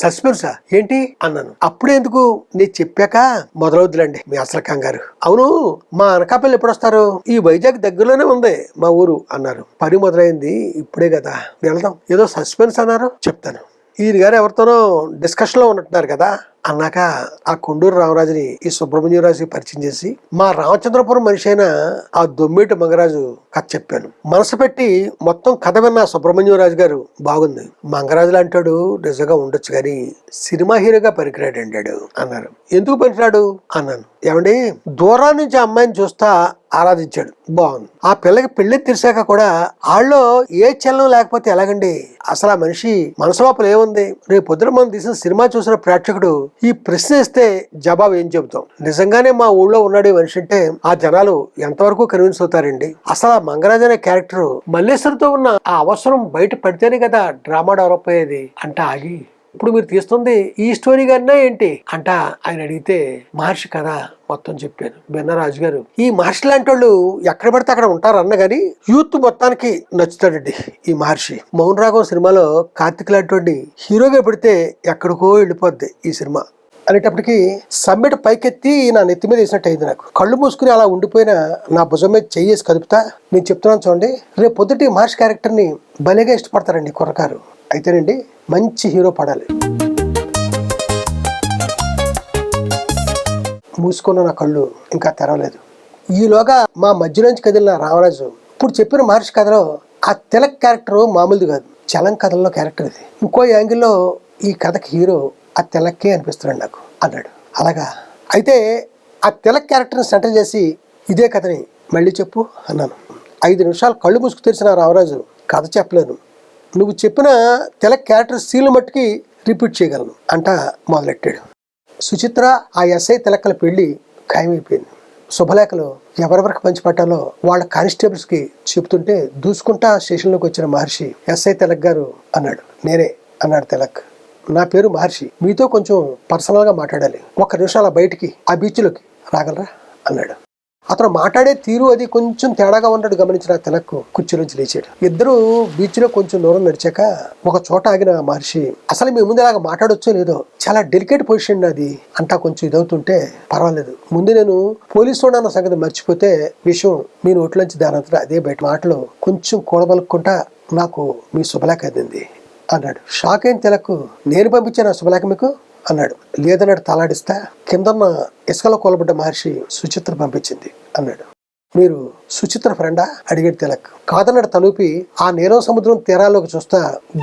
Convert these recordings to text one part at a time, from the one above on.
సస్పెన్సా? ఏంటి? అన్నాను. అప్పుడే ఎందుకు? నేను చెప్పాక మొదలవుద్దులండి మీ అసలు కంగారు. అవును మా అనకాపల్లి ఎప్పుడు వస్తారు ఈ వైజాగ్ దగ్గరలోనే ఉంది మా ఊరు అన్నారు. పని మొదలైంది ఇప్పుడే కదా. వెళ్దాం. ఏదో సస్పెన్స్ అన్నారు చెప్తాను. ఈయన గారు ఎవరితోనో డిస్కషన్లో ఉంటున్నారు ఉన్నట్టున్నారు కదా. అన్నాక ఆ కొండూరు రామరాజుని ఈ సుబ్రహ్మణ్యరాజుకి పరిచయం చేసి మా రామచంద్రపురం మనిషి అయిన ఆ దొమ్మేటి మంగరాజు కథ చెప్పాను. మనసు పెట్టి మొత్తం కథ విన్న సుబ్రహ్మణ్యరాజు గారు బాగుంది. మంగరాజులు అంటాడు నిజంగా ఉండొచ్చు కానీ సినిమా హీరోగా పనికిరాడు అంటాడు అన్నారు. ఎందుకు పనికిరాడు? అన్నాను. ఏమండి? దూరం నుంచి ఆ అమ్మాయిని చూస్తా ఆరాధించాడు. బాగుంది. ఆ పిల్లకి పెళ్ళి తెలిసాక కూడా వాళ్ళు ఏ చలనం లేకపోతే ఎలాగండి? అసలు ఆ మనిషి మనసు లోపల ఏముంది? రేపు పొద్దున మనం తీసిన సినిమా చూసిన ప్రేక్షకుడు ఈ ప్రశ్న ఇస్తే జవాబు ఏం చెబుతాం? నిజంగానే మా ఊళ్ళో ఉన్నాడు మనిషి అంటే ఆ జనాలు ఎంతవరకు కన్విన్స్ అవుతారండి? అసలు ఆ మంగరాజ్ అనే క్యారెక్టర్ మల్లేశ్వరితో ఉన్న ఆ అవసరం బయట పడితేనే కదా డ్రామా డెవలప్ అయ్యేది? అంటే ఆగి ఇప్పుడు మీరు తీస్తుంది ఈ స్టోరీ కన్నా ఏంటి? అంట ఆయన అడిగితే మహర్షి కథ మొత్తం చెప్పాను. బెన్నరాజు గారు ఈ మహర్షి లాంటి వాళ్ళు ఎక్కడ పడితే అక్కడ ఉంటారు అన్న యూత్ మొత్తానికి నచ్చుతాడండి ఈ మహర్షి. మౌన్ రాఘవ సినిమాలో కార్తిక్ లాంటి హీరోగా పెడితే ఎక్కడికో వెళ్ళిపోద్ది ఈ సినిమా. అనేటప్పటికి సమ్మెట పైకెత్తి నా నెత్తి మీద వేసినట్టు అయింది నాకు. కళ్ళు మూసుకుని అలా ఉండిపోయిన నా భుజం మీద చెయ్యేసి కదుపుతా. నేను చెప్తున్నాను చూడండి రేపు పొద్దుటి మహర్షి క్యారెక్టర్ని భలేగా ఇష్టపడతారండి కుర్రకారు. అయితేనండి మంచి హీరో పడాలి. మూసుకున్న నా కళ్ళు ఇంకా తెరవలేదు. ఈలోగా మా మధ్యలోంచి కదిలిన రామరాజు ఇప్పుడు చెప్పిన మహర్షి కథలో ఆ తిలక్ క్యారెక్టర్ మామూలుది కాదు. చలం కథల్లో క్యారెక్టర్ ఇది. ఇంకో యాంగిల్లో ఈ కథకి హీరో ఆ తిలక్కే అనిపిస్తున్నాడు నాకు అన్నాడు. అలాగా? అయితే ఆ తిలక్ క్యారెక్టర్ని సెంటర్ చేసి ఇదే కథని మళ్ళీ చెప్పు అన్నాను. ఐదు నిమిషాలు కళ్ళు మూసుకు తెరిచిన రామరాజు కథ చెప్పలేను నువ్వు చెప్పిన తెల క్యారెక్టర్ సీన్లు మట్టుకి రిపీట్ చేయగలను అంట మొదలెట్టాడు. సుచిత్ర ఆ ఎస్ఐ తిలక్కల పెళ్ళి ఖాయమైపోయింది. శుభలేఖలు ఎవరెవరికి పంచిపెట్టాలో వాళ్ళ కానిస్టేబుల్స్కి చెప్తుంటే దూసుకుంటా స్టేషన్లోకి వచ్చిన మహర్షి ఎస్ఐ తిలక్ గారు అన్నాడు. నేనే అన్నాడు తిలక్. నా పేరు మహర్షి. మీతో కొంచెం పర్సనల్గా మాట్లాడాలి. ఒక్క నిమిషాల బయటికి ఆ బీచ్లోకి రాగలరా? అన్నాడు. అతను మాట్లాడే తీరు అది కొంచెం తేడాగా ఉన్నట్టు గమనించిన తిలక్ కుర్చీలోంచి లేచాడు. ఇద్దరు బీచ్లో కొంచెం దూరం నడిచాక ఒక చోట ఆగిన మహర్షి అసలు మీ ముందు ఇలాగ మాట్లాడొచ్చో లేదో? చాలా డెలికేట్ పొజిషన్ అది అంతా కొంచెం ఇదవుతుంటే పర్వాలేదు. ముందు నేను పోలీసు అన్న సంగతి మర్చిపోతే విషయం మీ నోట్లోంచి దానంతటా అదే బయట మాటలు కొంచెం కూడబలుక్కుంటా నాకు మీ శుభలేఖ అందింది అన్నాడు. షాక్ అయిన తిలకు నేను పంపించాను శుభలేఖ మీకు? అన్నాడు. లేదన్నాడు తలాడిస్తా కిందన్న ఇసుకలో కోలబడ్డ మహర్షి సుచిత్ర పంపించింది అన్నాడు. మీరు సుచిత్ర ఫ్రెండా? అడిగాడు తిలక్. కాదన్నాడు తలూపి ఆ నీలం సముద్రం తీరాల్లోకి చూస్తా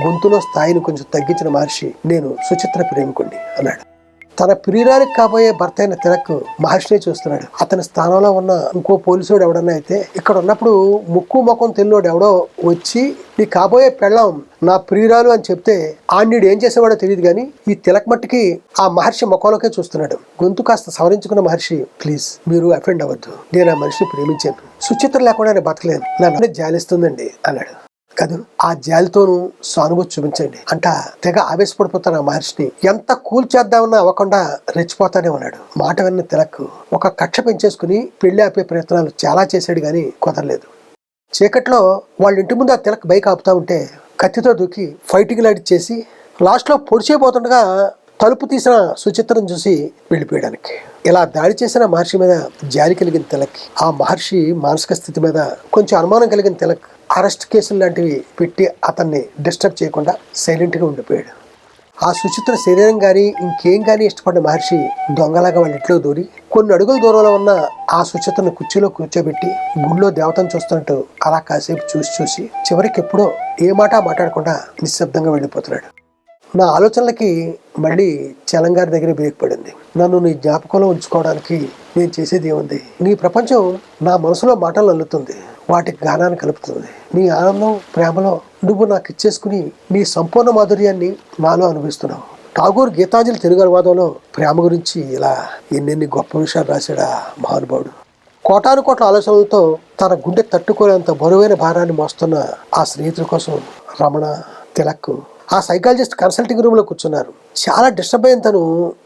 గొంతులో స్థాయిని కొంచెం తగ్గించిన మహర్షి నేను సుచిత్ర ప్రేమికుణ్ణి అన్నాడు. తన ప్రియురానికి కాబోయే భర్త అయిన తిలక్ మహర్షిని చూస్తున్నాడు. అతని స్థానంలో ఉన్న ఇంకో పోలీసుడు ఎవడన్నా అయితే ఇక్కడ ఉన్నప్పుడు ముక్కు ముఖం తెల్లోడు ఎవడో వచ్చి నీ కాబోయే పెళ్ళం నా ప్రియురాలు అని చెప్తే ఆడిని ఏం చేసేవాడో తెలియదు కానీ ఈ తిలక్ మట్టికి ఆ మహర్షి ముఖంలోకే చూస్తున్నాడు. గొంతు కాస్త సవరించుకున్న మహర్షి ప్లీజ్ మీరు అఫెండ్ అవ్వద్దు. నేను ఆ మనిషిని ప్రేమించాను. సుచిత్ర లేకుండా నేను బతకలేను. నన్ను జాలిస్తుందండి అన్నాడు. కాదు ఆ జాలితోనూ సానుభూతి చూపించండి. అంట తెగ ఆవేశపడిపోతాను ఆ మహర్షిని ఎంత కూల్ చేద్దామన్నా అవ్వకుండా రెచ్చిపోతానే ఉన్నాడు. మాట విన్న తిలక్ ఒక కక్ష పెంచేసుకుని పెళ్ళి ఆపే ప్రయత్నాలు చాలా చేశాడు కానీ కుదరలేదు. చీకట్లో వాళ్ళ ఇంటి ముందు ఆ తిలక్ బైక్ ఆపుతా ఉంటే కత్తితో దూకి ఫైటింగ్ లాంటి చేసి లాస్ట్లో పొడిచేపోతుండగా తలుపు తీసిన సుచిత్రం చూసి వెళ్ళిపోయడానికి. ఇలా దాడి చేసిన మహర్షి మీద జారి కలిగిన తిలక్ ఆ మహర్షి మానసిక స్థితి మీద కొంచెం అనుమానం కలిగిన తిలక్ అరెస్ట్ కేసులు లాంటివి పెట్టి అతన్ని డిస్టర్బ్ చేయకుండా సైలెంట్గా ఉండిపోయాడు. ఆ సుచిత్ర శరీరం కానీ ఇంకేం కానీ ఇష్టపడిన మహర్షి దొంగలాగా వాళ్ళ ఇంట్లో దూరి కొన్ని అడుగుల దూరంలో ఉన్న ఆ సుచిత్రను కుర్చీలో కూర్చోబెట్టి గుళ్ళో దేవతను చూస్తున్నట్టు అలా కాసేపు చూసి చూసి చివరికి ఎప్పుడో ఏ మాట మాట్లాడకుండా నిశ్శబ్దంగా వెళ్ళిపోతున్నాడు. నా ఆలోచనలకి మళ్ళీ చలంగారి దగ్గర బ్రేక్ పడింది నన్ను నీ జ్ఞాపకంలో ఉంచుకోవడానికి నేను చేసేది ఏముంది? నీ ప్రపంచం నా మనసులో మాటలు అల్లుతుంది. వాటికి గానాన్ని కలుపుతుంది. నీ ఆనందం ప్రేమలో నువ్వు నాకు ఇచ్చేసుకుని నీ సంపూర్ణ మాధుర్యాన్ని నాలో అనుభవిస్తున్నావు. ఠాగూర్ గీతాంజలి తెలుగు అనువాదంలో ప్రేమ గురించి ఇలా ఎన్నెన్ని గొప్ప విషయాలు రాశాడా మహానుభావుడు. కోటాను కోట్ల ఆలోచనలతో తన గుండె తట్టుకోలేంత బరువైన భారాన్ని మోస్తున్న ఆ స్నేహితుల కోసం రమణ తిలక్ ఆ సైకాలజిస్ట్ కన్సల్టింగ్ రూమ్లో కూర్చున్నారు. చాలా డిస్టర్బ్ అయిన తను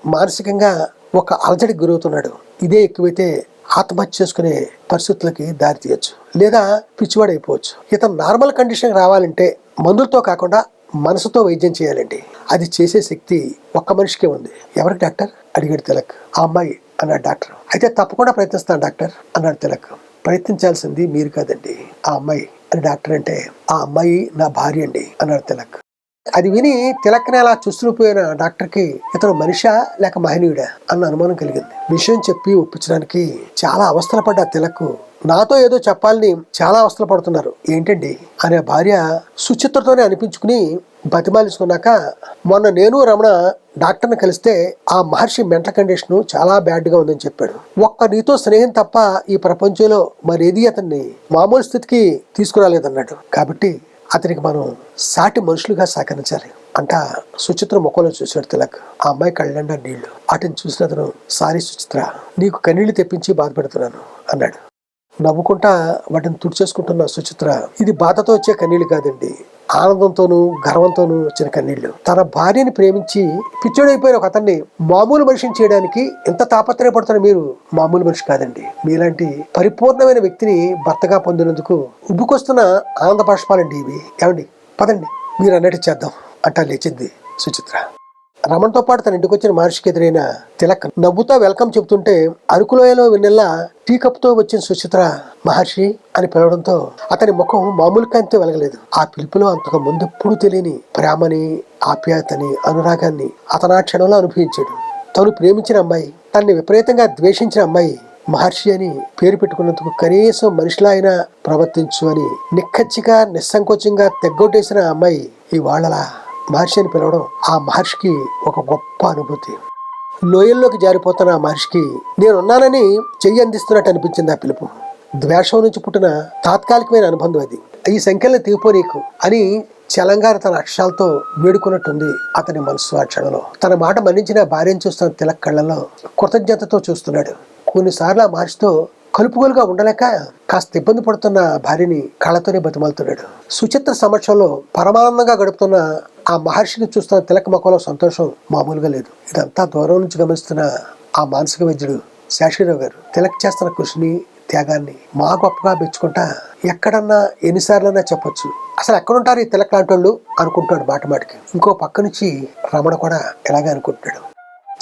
మానసికంగా ఒక అలజడికి గురవుతున్నాడు. ఇదే ఎక్కువైతే ఆత్మహత్య చేసుకునే పరిస్థితులకి దారి తీయచ్చు. లేదా పిచ్చివాడైపోవచ్చు ఇతను నార్మల్ కండిషన్ రావాలంటే మందులతో కాకుండా మనసుతో వైద్యం చేయాలండి. అది చేసే శక్తి ఒక్క మనిషికే ఉంది. ఎవరికి డాక్టర్? అడిగాడు తిలక్. ఆ అమ్మాయి అన్నాడు డాక్టర్. అయితే తప్పకుండా ప్రయత్నిస్తాను డాక్టర్ అన్నాడు తిలక్. ప్రయత్నించాల్సింది మీరు కాదండి. ఆ అమ్మాయి అని డాక్టర్ అంటే ఆ అమ్మాయి నా భార్య అండి అన్నాడు తిలక్. అది విని తిలక్ని అలా చూసుకుపోయిన డాక్టర్కి ఇతను మనిషా లేక మహనీయుడా? అన్న అనుమానం కలిగింది. విషయం చెప్పి ఒప్పించడానికి చాలా అవస్థలు పడ్డ తిలకు నాతో ఏదో చెప్పాలని చాలా అవస్థలు పడుతున్నారు. ఏంటండి? అనే భార్య సుచిత్రతోనే అనిపించుకుని బతిమాలించుకున్నాక మొన్న నేను రమణ డాక్టర్ని కలిస్తే ఆ మహర్షి మెంటల్ కండిషన్ చాలా బ్యాడ్గా ఉందని చెప్పాడు. ఒక్క నీతో స్నేహం తప్ప ఈ ప్రపంచంలో మరేది అతన్ని మామూలు స్థితికి తీసుకురాలేదన్నాడు. కాబట్టి అతనికి మనం సాటి మనుషులుగా సహకరించాలి. అంట సుచిత్ర ముఖంలో చూశాడు తిలక్. ఆ అమ్మాయి కళ్ళండా నీళ్ళు. వాటిని చూసిన అతను సారీ సుచిత్ర నీకు కన్నీళ్ళు తెప్పించి బాధపడుతున్నాను అన్నాడు. నవ్వుకుంటా వాటిని తుడిచేసుకుంటున్న సుచిత్ర ఇది బాధతో వచ్చే కన్నీళ్ళు కాదండి. ఆనందంతోనూ గర్వంతోనూ వచ్చిన కన్నీళ్ళు తన భార్యని ప్రేమించి పిచ్చోడైపోయిన ఒక అతన్ని మామూలు మనిషిని చేయడానికి ఎంత తాపత్రయపడుతున్న మీరు మామూలు మనిషి కాదండి. మీలాంటి పరిపూర్ణమైన వ్యక్తిని భర్తగా పొందినందుకు ఉబ్బుకొస్తున్న ఆనంద బాష్పాలండి ఇవి. ఏమండి? పదండి. మీరు అన్నట్టు చేద్దాం. అంటా లేచింది సుచిత్ర. రమణతో పాటు తన ఇంటికి వచ్చిన మహర్షికి ఎదురైన తిలక్ నవ్వుతో వెల్కమ్ చెబుతుంటే అరకులోయలో వెన్నెల్లా టీ కప్తో వచ్చిన సుచిత్ర మహర్షి అని పిలవడంతో అతని ముఖం మామూలు కాంతితో వెలగలేదు. ఆ పిలుపులో అంతకు ముందు ఎప్పుడు తెలియని ప్రేమని ఆప్యాయతని అనురాగాన్ని అతను ఆ క్షణంలో అనుభవించాడు. తను ప్రేమించిన అమ్మాయి తన్ని విపరీతంగా ద్వేషించిన అమ్మాయి మహర్షి అని పేరు పెట్టుకున్నందుకు కనీసం మనిషిలా అయినా ప్రవర్తించు అని నిక్కచ్చిగా నిస్సంకోచంగా తెగ్గొట్టేసిన అమ్మాయి అమ్మాయి ఇవాళలా మహర్షి అని పిలవడం ఆ మహర్షికి ఒక గొప్ప అనుభూతి. లోయల్లోకి జారిపోతున్న ఆ మహర్షికి నేనున్నానని చెయ్యి అందిస్తున్నట్టు అనిపించింది ఆ పిలుపు. ద్వేషం నుంచి పుట్టిన తాత్కాలికమైన అనుబంధం అది. ఈ సంఖ్యలను తీపో నీకు అని చలంగారు తన అక్షరాలతో వేడుకున్నట్టుంది అతని మనసు ఆ క్షణంలో. తన మాట మన్నించిన భార్యను చూస్తున్న తిలక్ కళ్ళలో కృతజ్ఞతతో చూస్తున్నాడు. కొన్నిసార్లు ఆ మహర్షితో కలుపుగోలుగా ఉండలేక కాస్త ఇబ్బంది పడుతున్న భార్యని కళ్ళతోనే బతిమాలుతున్నాడు. సుచిత్ర సమక్షంలో పరమానందంగా గడుపుతున్న ఆ మహర్షిని చూస్తున్న తిలక ముఖంలో సంతోషం మామూలుగా లేదు. ఇదంతా దూరం నుంచి గమనిస్తున్న ఆ మానసిక వైద్యుడు శేషగిరావు గారు. తిలక్ చేస్తున్న కృషిని త్యాగాన్ని మా గొప్పగా మెచ్చుకుంటా ఎక్కడన్నా ఎన్నిసార్లన్నా చెప్పొచ్చు. అసలు ఎక్కడుంటారు ఈ తిలక్ లాంటి వాళ్ళు అనుకుంటాడు మాట మాటికి. ఇంకో పక్క నుంచి రమణ కూడా ఇలాగే అనుకుంటున్నాడు.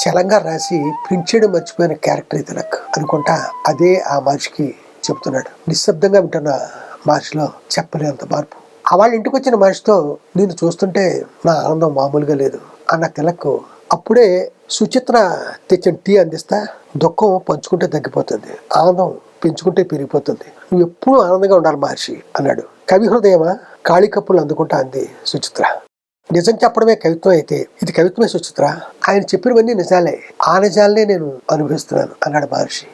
చలంగా రాసి ప్రింట్ చేయడం మర్చిపోయిన క్యారెక్టర్ తిలక్ అనుకుంటా అదే ఆ మనిషికి చెప్తున్నాడు. నిశ్శబ్దంగా వింటున్న మహర్షిలో చెప్పలేనంత మార్పు. వాళ్ళ ఇంటికి వచ్చిన మనిషితో నేను చూస్తుంటే నా ఆనందం మామూలుగా లేదు. అన్న తిలక్ అప్పుడే సుచిత్ర తెచ్చిన టీ అందిస్తా దుఃఖం పంచుకుంటే తగ్గిపోతుంది. ఆనందం పెంచుకుంటే పెరిగిపోతుంది. నువ్వు ఎప్పుడూ ఆనందంగా ఉండాలి మహర్షి అన్నాడు. కవి హృదయమా? ఖాళీ కప్పులు అందుకుంటా అంది సుచిత్ర. నిజం చెప్పడమే కవిత్వం అయితే ఇది కవిత్వమే సుచిత్ర. ఆయన చెప్పినవన్నీ నిజాలే. ఆ నిజాలనే నేను అనుభవిస్తున్నాను అన్నాడు మహర్షి.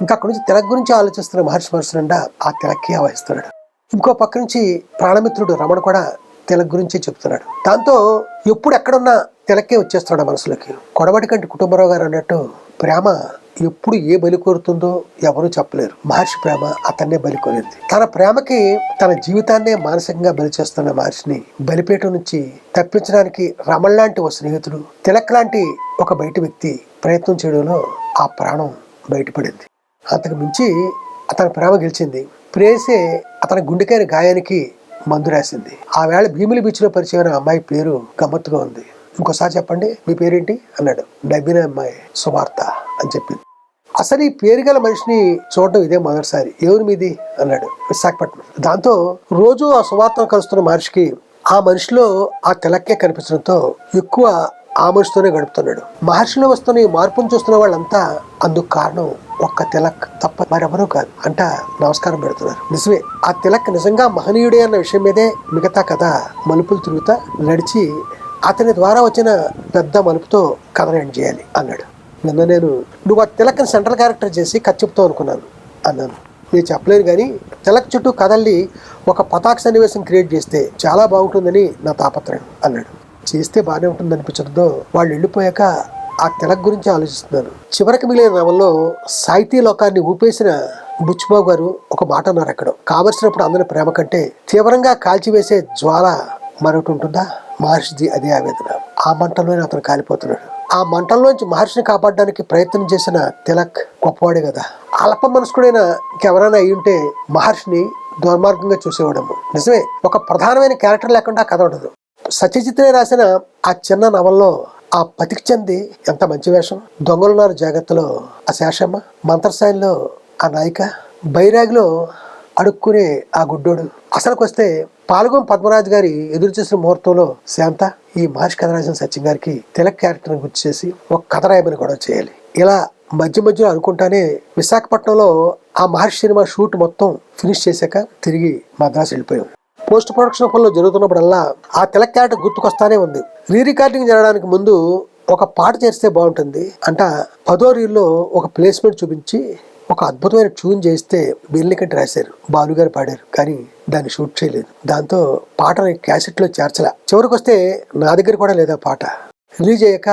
ఇంకా అక్కడి నుంచి తిలక్ గురించి ఆలోచిస్తున్న మహర్షి మనసు నిండా ఆ తిలక్కి ఆవహిస్తున్నాడు. ఇంకో పక్క నుంచి ప్రాణమిత్రుడు రమణ కూడా తిలక్ గురించి చెప్తున్నాడు. దాంతో ఎప్పుడు ఎక్కడున్నా తిలకే వచ్చేస్తున్నాడు మనసులోకి. కొడవటి కంటి కుటుంబరావు గారు అన్నట్టు ప్రేమ ఎప్పుడు ఏ బలి కోరుతుందో ఎవరూ చెప్పలేరు. మహర్షి ప్రేమ అతన్నే బలి కోరింది. తన ప్రేమకి తన జీవితాన్నే మానసికంగా బలి చేస్తున్న మహర్షిని బలిపేట నుంచి తప్పించడానికి రమణ లాంటి ఓ స్నేహితుడు తిలక్ లాంటి ఒక బయట వ్యక్తి ప్రయత్నం చేయడంలో ఆ ప్రాణం బయటపడింది. అంతకు మించి అతని ప్రేమ గెలిచింది ప్రేసే అతని గుండెకైన గాయానికి మందు రాసింది. ఆ వేళ భీమిలి బీచ్లో పరిచయమైన అమ్మాయి పేరు గమ్మత్తుగా ఉంది. ఇంకోసారి చెప్పండి మీ పేరేంటి? అన్నాడు. నవ్విన అమ్మాయి సువార్త అని చెప్పింది. అసలు ఈ పేరు గల మనిషిని చూడడం ఇదే మొదటిసారి. ఎవరు మీది? అన్నాడు విశాఖపట్నం. దాంతో రోజు ఆ సువార్తను కలుస్తున్న మహర్షికి ఆ మనిషిలో ఆ తెలక్కే కనిపించడంతో ఎక్కువ ఆ మనిషితోనే గడుపుతున్నాడు. మహర్షిలో వస్తున్న ఈ మార్పును చూస్తున్న వాళ్ళంతా అందుకు కారణం ఒక్క తిలక్ తప్ప మరెవరూ కాదు. అంట నమస్కారం పెడుతున్నారు. నిజమే ఆ తిలక్ నిజంగా మహనీయుడే అన్న విషయం మీదే మిగతా కథ మలుపులు తిరుగుతా నడిచి అతని ద్వారా వచ్చిన పెద్ద మలుపుతో కథను ఎండ్ చేయాలి అన్నాడు. నిన్న నేను నువ్వు ఆ తిలక్ని సెంట్రల్ క్యారెక్టర్ చేసి కథ చెప్తావు అనుకున్నాను అన్నాను. నేను చెప్పలేను కానీ తిలక్ చుట్టూ కథల్ని ఒక పతాక సన్నివేశం క్రియేట్ చేస్తే చాలా బాగుంటుందని నా తాపత్రయం అన్నాడు. చేస్తే బాగానే ఉంటుంది అనిపించడంతో వాళ్ళు వెళ్ళిపోయాక ఆ తిలక్ గురించి ఆలోచిస్తున్నాను చివరికి మిగిలిన నవల్లో సాహితీ లోకాన్ని ఊపేసిన బుచ్చిబాబు గారు ఒక మాట అన్నారు అక్కడ. కావలసినప్పుడు అందరి ప్రేమ కంటే తీవ్రంగా కాల్చివేసే జ్వాల మరొకటి ఉంటుందా? మహర్షిది అదే ఆవేదన. ఆ మంటల్లోనే అతను కాలిపోతున్నాడు. ఆ మంటల్లోంచి మహర్షిని కాపాడడానికి ప్రయత్నం చేసిన తిలక్ గొప్పవాడే కదా. అల్ప మనసుకుడైన ఇంకెవరైనా అయి ఉంటే మహర్షిని దుర్మార్గంగా చూసేవాడము. నిజమే ఒక ప్రధానమైన క్యారెక్టర్ లేకుండా కథ ఉండదు. సత్యజిత్రే రాసిన ఆ చిన్న నవల్లో ఆ పతికి చెంది ఎంత మంచి వేషం? దొంగలున్నారు జాగ్రత్తలో ఆ శేషమ్మ మంత్రసాయిలో ఆ నాయిక బైరాగిలో అడుక్కునే ఆ గుడ్డోడు. అసలుకొస్తే పాల్గొం పద్మరాజు గారి ఎదురు చేసిన ముహూర్తంలో శాంత ఈ మహర్షి కథ రాసిన సత్యం గారికి తిలక్ క్యారెక్టర్ని గుర్తు చేసి ఒక కథ రాయమని కూడా చేయాలి. ఇలా మధ్య మధ్యలో అనుకుంటానే విశాఖపట్నంలో ఆ మహర్షి సినిమా షూట్ మొత్తం ఫినిష్ చేశాక తిరిగి మద్రాసు వెళ్ళిపోయాం. పోస్ట్ ప్రొడక్షన్ పనులు జరుగుతున్నప్పుడల్లా ఆ తెల క్యారెక్టర్ గుర్తుకొస్తానే ఉంది. రీ రికార్డింగ్ జరగడానికి ముందు ఒక పాట చేస్తే బాగుంటుంది. అంట పదో రీల్లో ఒక ప్లేస్మెంట్ చూపించి ఒక అద్భుతమైన ట్యూన్ చేస్తే బెల్లికంటి రాశారు. బాలుగారు పాడారు కానీ దాన్ని షూట్ చేయలేదు. దాంతో పాటని క్యాసెట్లో చేర్చలా. చివరికి వస్తే నా దగ్గర కూడా లేదా పాట. రిలీజ్ అయ్యాక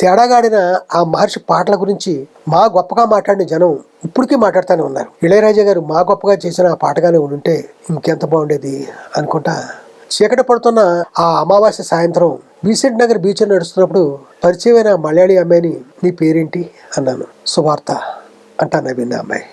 తేడాగాడిన ఆ మహర్షి పాటల గురించి మా గొప్పగా మాట్లాడిన జనం ఇప్పటికీ మాట్లాడుతూనే ఉన్నారు. ఇళయరాజా గారు మా గొప్పగా చేసిన ఆ పాటగానే ఉంటే ఇంకెంత బాగుండేది అనుకుంటా చీకటి పడుతున్న ఆ అమావాస్య సాయంత్రం బీసెంట్ నగర్ బీచ్ నడుస్తున్నప్పుడు పరిచయమైన మలయాళీ అమ్మాయిని నీ పేరేంటి? అన్నాను. సువార్త అంటా నవ్వింది అమ్మాయి.